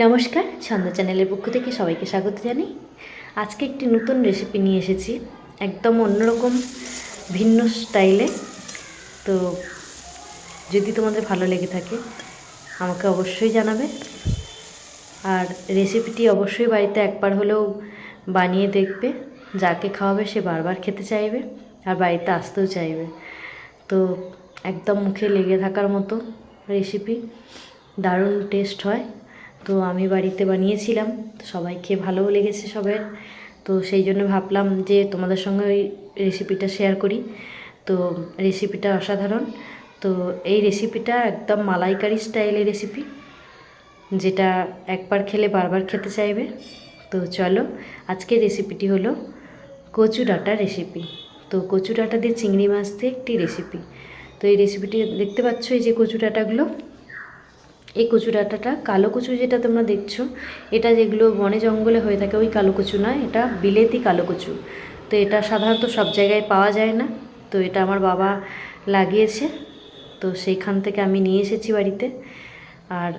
নমস্কার, ছন্দ চ্যানেলের পক্ষ থেকে সবাইকে স্বাগত জানাই। আজকে একটি নতুন রেসিপি নিয়ে এসেছি, একদম অন্যরকম, ভিন্ন স্টাইলে তো যদি তোমাদের ভালো লেগে থাকে, আমাকে অবশ্যই জানাবে। আর রেসিপিটি অবশ্যই বাড়িতে একবার হলেও বানিয়ে দেখবে, যাকে খাওয়াবে সে বারবার খেতে চাইবে, আর বাড়িতে আসতেও চাইবে। তো একদম মুখে লেগে থাকার মতো রেসিপি দারুণ টেস্ট হয়। তো আমি বাড়িতে বানিয়েছিলাম, তো সবাই খেয়ে ভালোও লেগেছে সবার। তো সেই জন্য ভাবলাম যে তোমাদের সঙ্গে ওই রেসিপিটা শেয়ার করি। তো রেসিপিটা অসাধারণ। তো এই রেসিপিটা একদম মালাইকারি স্টাইলের রেসিপি যেটা একবার খেলে বারবার খেতে চাইবে। তো চলো, আজকের রেসিপিটি হলো কচু ডাঁটা রেসিপি তো কচু ডাঁটা দিয়ে চিংড়ি মাছ দিয়ে একটি রেসিপি তো এই রেসিপিটি দেখতে পাচ্ছ এই যে কচু ডাঁটাগুলো এই কচু ডাঁটাটা কালো কচু যেটা তোমরা দেখছ, এটা যেগুলো বনে জঙ্গলে হয়ে থাকে ওই কালো কচু না, এটা বিলেতি কালো কচু। তো এটা সাধারণত সব জায়গায় পাওয়া যায় না, তো এটা আমার বাবা লাগিয়েছে, তো সেইখান থেকে আমি নিয়ে এসেছি বাড়িতে। আর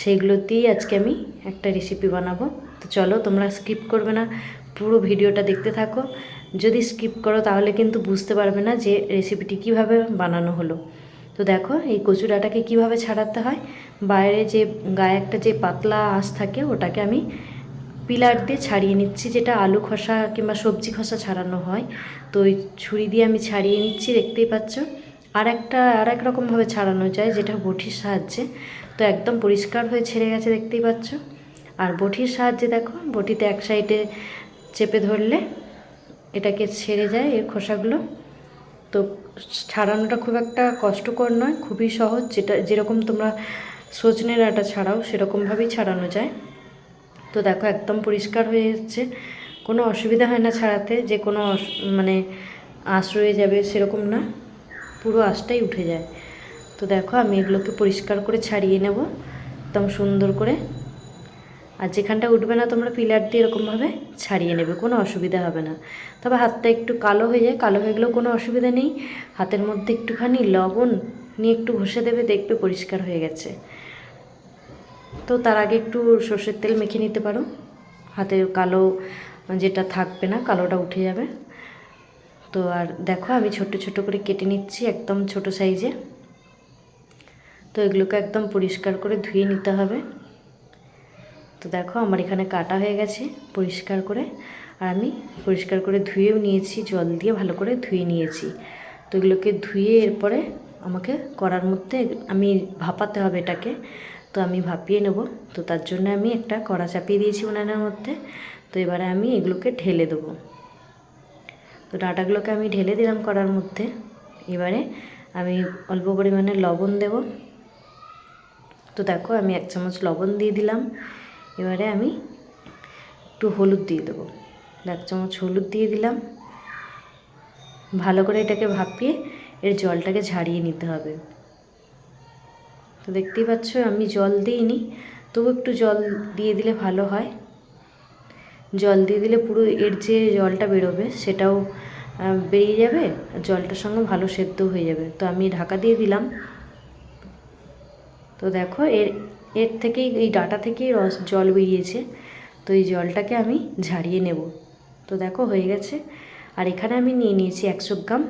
সেইগুলো দিয়েই আজকে আমি একটা রেসিপি বানাবো। তো চলো, তোমরা স্কিপ করবে না, পুরো ভিডিওটা দেখতে থাকো। যদি স্কিপ করো তাহলে কিন্তু বুঝতে পারবে না যে রেসিপিটি কীভাবে বানানো হলো। তো দেখো, এই কচু ডাঁটাকে কীভাবে ছাড়াতে হয়? বাইরে যে গায়ে একটা যে পাতলা আঁশ থাকে, ওটাকে আমি পিলার দিয়ে ছাড়িয়ে নিচ্ছি, যেটা আলু খসা কিংবা সবজি খসা ছাড়ানো হয়। তো ওই ছুরি দিয়ে আমি ছাড়িয়ে নিচ্ছি, দেখতেই পাচ্ছ। আর একটা আর এক রকমভাবে ছাড়ানো যায়, যেটা বটির সাহায্যে। তো একদম পরিষ্কার হয়ে ছেড়ে গেছে, দেখতেই পাচ্ছ। আর বটির সাহায্যে দেখো, বটিতে এক সাইডে চেপে ধরলে এটাকে ছেড়ে যায়, এর খোসাগুলো। তো ছাড়ানোটা খুব একটা কষ্টকর নয়, খুবই সহজ। যেটা, যেরকম তোমরা সজনে ডাঁটা ছাড়াও সেরকমভাবেই ছাড়ানো যায়। তো দেখো, একদম পরিষ্কার হয়ে যাচ্ছে। কোনো অসুবিধা হয় না ছাড়াতে, যে কোনো মানে আঁশ রয়ে যাবে সেরকম না। পুরো আঁশটাই উঠে যায়। তো দেখো, আমি এগুলোকে পরিষ্কার করে ছাড়িয়ে নেব। একদম সুন্দর করে। আর যেখানটা উঠবে না, তোমরা পিলার দিয়ে এরকমভাবে ছাড়িয়ে নেবে, কোনো অসুবিধা হবে না। তবে হাতটা একটু কালো হয়ে যায়, কালো হয়ে গেলেও কোনো অসুবিধা নেই। হাতের মধ্যে একটুখানি লবণ নিয়ে একটু ঘষে দেবে, দেখবে পরিষ্কার হয়ে গেছে। তো তার আগে একটু সর্ষের তেল মেখে নিতে পারো। হাতের কালো যেটা থাকবে না, কালোটা উঠে যাবে। তো আর দেখো, আমি ছোট ছোট করে কেটে নিচ্ছি একদম ছোট সাইজে। তো এগুলোকে একদম পরিষ্কার করে ধুয়ে নিতে হবে। তো দেখো আমার এখানে কাটা হয়ে গেছে পরিষ্কার করে। আর আমি পরিষ্কার করে ধুয়েও নিয়েছি, জল দিয়ে ভালো করে ধুয়ে নিয়েছি। তো এগুলোকে ধুয়ে এরপরে আমাকে করার মধ্যে আমি ভাপাতে হবে এটাকে। তো আমি ভাপিয়ে নেব। তো তার জন্য আমি একটা কড়া চাপিয়ে দিয়েছি উনানের মধ্যে। তো এবারে আমি এগুলোকে ঢেলে দেবো। তো ডাঁটাগুলোকে আমি ঢেলে দিলাম কড়ার মধ্যে। এবারে আমি অল্প পরিমাণে লবণ দেব। তো দেখো আমি এক চামচ লবণ দিয়ে দিলাম। এবারে আমি একটু হলুদ দিয়ে দেবো। এক চামচ হলুদ দিয়ে দিলাম। ভালো করে এটাকে ভাপিয়ে এর জলটাকে ঝাড়িয়ে নিতে হবে। তো দেখতেই পাচ্ছ, আমি জল দিইনি। তবু একটু জল দিয়ে দিলে ভালো হয়। জল দিয়ে দিলে পুরো এর যে জলটা বেরোবে, সেটাও বেরিয়ে যাবে, আর জলটার সঙ্গে ভালো সেদ্ধ হয়ে যাবে। তো আমি ঢাকা দিয়ে দিলাম। তো দেখো, এর এর থেকেই, এই ডাটা থেকেই রস, জল বেরিয়েছে। তো এই জলটাকে আমি ঝাড়িয়ে নেব। তো দেখো, হয়ে গেছে। আর এখানে আমি নিয়ে নিয়েছি একশো গ্রাম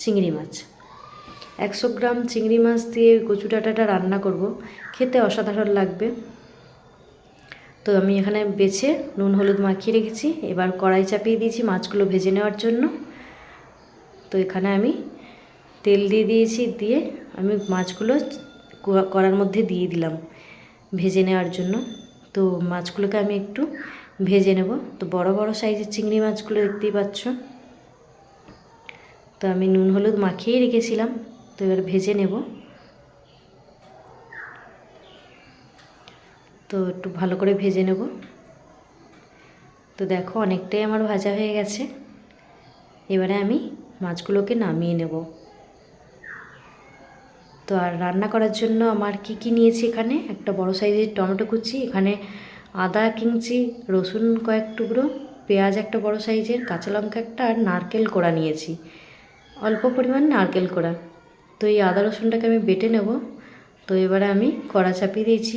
চিংড়ি মাছ। একশো গ্রাম চিংড়ি মাছ দিয়ে কচু ডাঁটাটা রান্না করব। খেতে অসাধারণ লাগবে। তো আমি এখানে বেছে নুন, হলুদ মাখিয়ে রেখেছি। এবার কড়াই চাপিয়ে দিয়েছি মাছগুলো ভেজে নেওয়ার জন্য। তো এখানে আমি তেল দিয়ে দিয়েছি। দিয়ে আমি মাছগুলো কড়ার মধ্যে দিয়ে দিলাম। ভেজে নেওয়ার জন্য। তো মাছগুলোকে আমি একটু ভেজে নেব। তো বড় বড় সাইজের চিংড়ি মাছগুলো দেখতেই পাচ্ছ। তো আমি নুন, হলুদ মাখিয়েই রেখেছিলাম। তো এবার ভেজে নেব। তো একটু ভালো করে ভেজে নেব। তো দেখো অনেকটাই আমার ভাজা হয়ে গেছে। এবারে আমি মাছগুলোকে নামিয়ে নেব। তো আর রান্না করার জন্য আমার কি কি নিয়েছি এখানে? একটা বড় সাইজের টমেটো কুচি, এখানে আদা কিনছি রসুন কয়েক টুকরো, পেঁয়াজ একটা বড় সাইজের, কাঁচা লঙ্কা একটা আর নারকেল কোড়া নিয়েছি। অল্প পরিমাণ নারকেল কোড়া। তো এই আদা রসুনটাকে আমি বেটে নেব। তো এবারে আমি কড়া চাপিয়ে দিয়েছি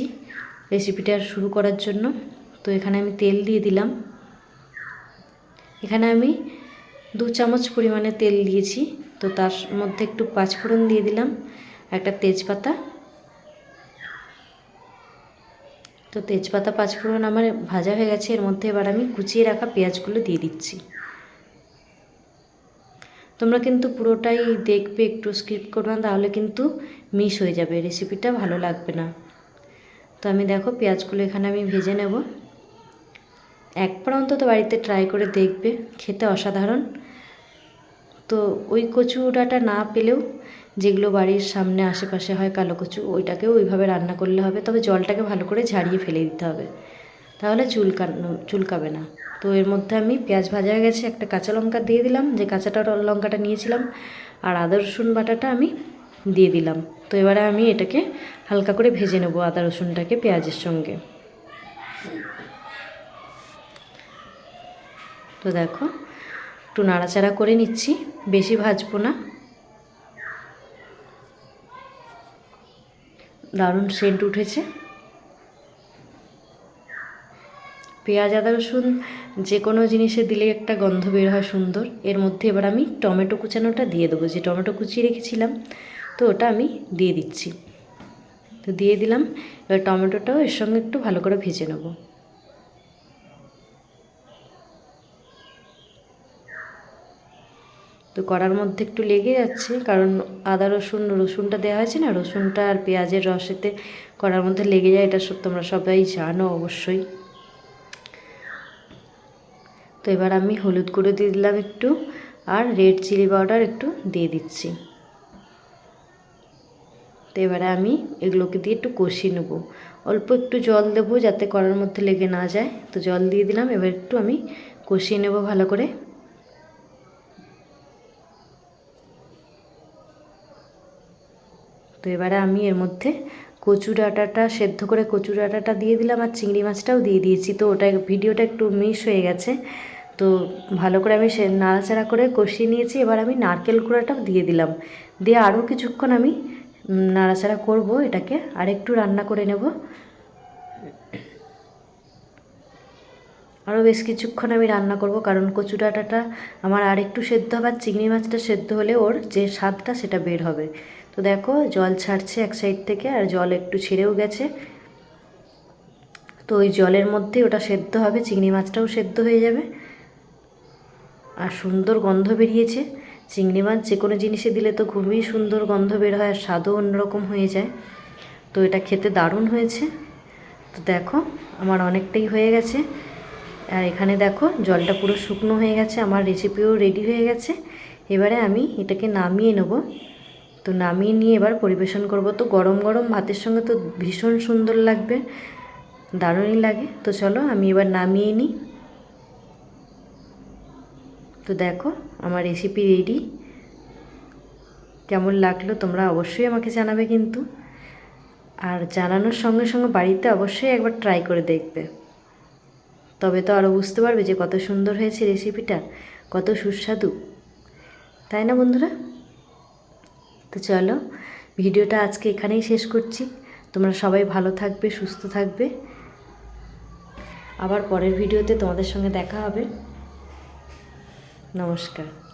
রেসিপিটা শুরু করার জন্য। তো এখানে আমি তেল দিয়ে দিলাম। এখানে আমি দু চামচ পরিমাণে তেল দিয়েছি। তো তার মধ্যে একটু পাঁচফোড়ন দিয়ে দিলাম। একটা তেজপাতা। তো তেজপাতা, পাঁচফোড়ন আমার ভাজা হয়ে গেছে, এর মধ্যে এবার আমি কুচিয়ে রাখা পেঁয়াজগুলো দিয়ে দিচ্ছি। তোমরা কিন্তু পুরোটাই দেখবে, একটু স্কিপ করবে না, তাহলে কিন্তু মিস হয়ে যাবে রেসিপিটা ভালো লাগবে না। তো আমি দেখো পেঁয়াজগুলো এখানে আমি ভেজে নেব। একবার অন্তত বাড়িতে ট্রাই করে দেখবে, খেতে অসাধারণ। তো ওই কচু ডাটা না পেলেও যেগুলো বাড়ির সামনে আশেপাশে হয় কালো কচু, ওইটাকেও ওইভাবে রান্না করলে হবে। তবে জলটাকে ভালো করে ঝাড়িয়ে ফেলে দিতে হবে। তাহলে চুলকানো, চুলকাবে না। তো এর মধ্যে আমি পেঁয়াজ ভাজা হয়ে গেছে, একটা কাঁচা লঙ্কা দিয়ে দিলাম। যে কাঁচাটা লঙ্কাটা নিয়েছিলাম, আর আদা, রসুন বাটাটা আমি দিয়ে দিলাম। তো এবারে আমি এটাকে হালকা করে ভেজে নেব আদা, রসুনটাকে পেঁয়াজের সঙ্গে। তো দেখো, একটু নাড়াচাড়া করে নিচ্ছি। বেশি ভাজবো না। দারুণ সেন্ট উঠেছে। পেঁয়াজ, আদা, রসুন যে কোনো জিনিসে দিলে একটা গন্ধ বের হয় সুন্দর। এর মধ্যে এবার আমি টমেটো কুচানোটা দিয়ে দেবো। যে টমেটো কুচিয়ে রেখেছিলাম, তো ওটা আমি দিয়ে দিচ্ছি। তো দিয়ে দিলাম, এবার টমেটোটাও এর সঙ্গে একটু ভালো করে ভেজে নেব। তো কড়ার মধ্যে একটু লেগে যাচ্ছে, কারণ আদা, রসুন, রসুনটা দেওয়া হয়েছে না, রসুনটা আর পেঁয়াজের রসেতে কড়ার মধ্যে লেগে যায়, এটা তোমরা সবাই জানো অবশ্যই। তো এবার আমি হলুদ গুঁড়ো দিয়ে দিলাম একটু, আর রেড চিলি পাউডার একটু দিয়ে দিচ্ছি। তো এবারে আমি এগুলোকে দিয়ে একটু কষিয়ে নেব। অল্প একটু জল দেবো যাতে কড়ার মধ্যে লেগে না যায়। তো জল দিয়ে দিলাম, এবার একটু আমি কষিয়ে নেব ভালো করে। এবারে আমি এর মধ্যে কচু ডাঁটাটা সেদ্ধ করে কচু ডাঁটাটা দিয়ে দিলাম আর চিংড়ি মাছটাও দিয়ে দিয়েছি। তো ওটা ভিডিওটা একটু মিস হয়ে গেছে। তো ভালো করে আমি সে নাড়াচাড়া করে কষিয়ে নিয়েছি। এবার আমি নারকেল গুঁড়াটাও দিয়ে দিলাম। দিয়ে আরও কিছুক্ষণ আমি নাড়াচাড়া করব এটাকে। আর একটু রান্না করে নেব। আরও বেশ কিছুক্ষণ আমি রান্না করব। কারণ কচু ডাঁটাটা আমার আর একটু সেদ্ধ হবে আর চিংড়ি মাছটা সেদ্ধ হলে ওর যে স্বাদটা সেটা বের হবে। তো দেখো, জল ছাড়ছে এক সাইড থেকে আর জল একটু ছেড়েও গেছে। তো ওই জলের মধ্যেই ওটা সেদ্ধ হবে, চিংড়ি মাছটাও সেদ্ধ হয়ে যাবে। আর সুন্দর গন্ধ বেরিয়েছে। চিংড়ি মাছ যে কোনো জিনিসে দিলে তো খুবই সুন্দর গন্ধ বের হয় আর স্বাদও অন্যরকম হয়ে যায়। তো এটা খেতে দারুণ হয়েছে। তো দেখো, আমার অনেকটাই হয়ে গেছে। আর এখানে দেখো, জলটা পুরো শুকনো হয়ে গেছে, আমার রেসিপিও রেডি হয়ে গেছে। এবারে আমি এটাকে নামিয়ে নেব। তো নামিয়ে নিয়ে এবার পরিবেশন করব। তো গরম গরম ভাতের সঙ্গে তো ভীষণ সুন্দর লাগবে, দারুণই লাগে। তো চলো আমি এবার নামিয়ে নিই। তো দেখো আমার রেসিপি রেডি কেমন লাগল তোমরা অবশ্যই আমাকে জানাবে কিন্তু। আর জানানোর সঙ্গে সঙ্গে বাড়িতে অবশ্যই একবার ট্রাই করে দেখবে। তবে তো আরও বুঝতে পারবে যে কত সুন্দর হয়েছে রেসিপিটা কত সুস্বাদু। তাই না বন্ধুরা? তো চলো, ভিডিওটা আজকে এখানেই শেষ করছি। তোমরা সবাই ভালো থাকবে, সুস্থ থাকবে। আবার পরের ভিডিওতে তোমাদের সঙ্গে দেখা হবে। নমস্কার।